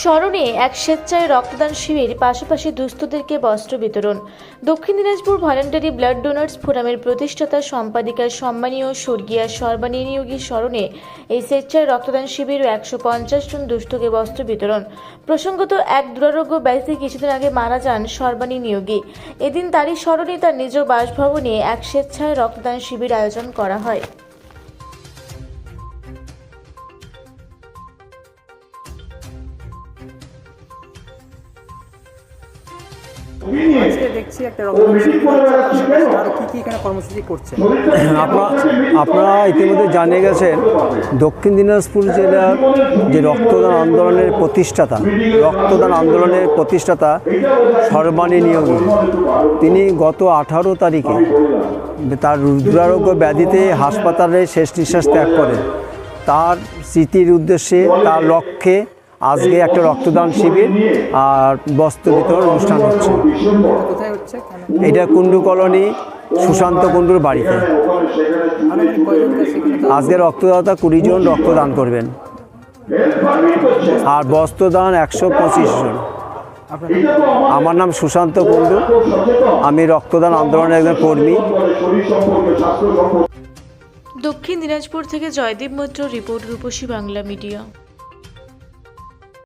স্মরণে এক স্বেচ্ছায় রক্তদান শিবির, পাশাপাশি দুস্থদেরকে বস্ত্র বিতরণ। দক্ষিণ দিনাজপুর ভলেন্টারি ব্লাড ডোনার্স ফোরামের প্রতিষ্ঠাতা, সম্পাদিকার সম্মানীয় স্বর্গীয় সর্বানিয়োগী স্মরণে এই স্বেচ্ছায় রক্তদান শিবির ও একশো পঞ্চাশ জন দুস্থকে বস্ত্র বিতরণ। প্রসঙ্গত, এক দুরারোগ্য ব্যক্তি কিছুদিন আগে মারা যান সর্বাণী নিয়োগী এদিন তারই স্মরণে তার নিজ বাসভবনে এক স্বেচ্ছায় রক্তদান শিবির আয়োজন করা হয়। আজকে দেখছি একটা রক্তদান শিবির হচ্ছে পাশাপাশি আরও কি কি এখানে কর্মসূচি করছে? আপনারা আপনারা ইতিমধ্যে জানিয়ে গেছেন দক্ষিণ দিনাজপুর জেলার যে রক্তদান আন্দোলনের প্রতিষ্ঠাতা রক্তদান আন্দোলনের প্রতিষ্ঠাতা সর্বাণী নিয়োগী। তিনি গত আঠারো তারিখে তার দুরারোগ্য ব্যাধিতে হাসপাতালে শেষ নিঃশ্বাস ত্যাগ করেন। তার স্মৃতির উদ্দেশ্যে তার লক্ষ্যে আজকে একটা রক্তদান শিবির আর বস্ত্র বিতরণ অনুষ্ঠান হচ্ছে। এটা কুণ্ডু কলোনি সুশান্ত কুণ্ডুর বাড়িতে। আজকে রক্তদাতা কুড়ি জন রক্তদান করবেন। আর বস্ত্রদান একশো পঁচিশ জন। আমার নাম সুশান্ত কুণ্ডু। আমি রক্তদান আন্দোলনের একজন কর্মী। দক্ষিণ দিনাজপুর থেকে জয়দীপ মৈত্র রিপোর্ট রূপসী বাংলা মিডিয়া।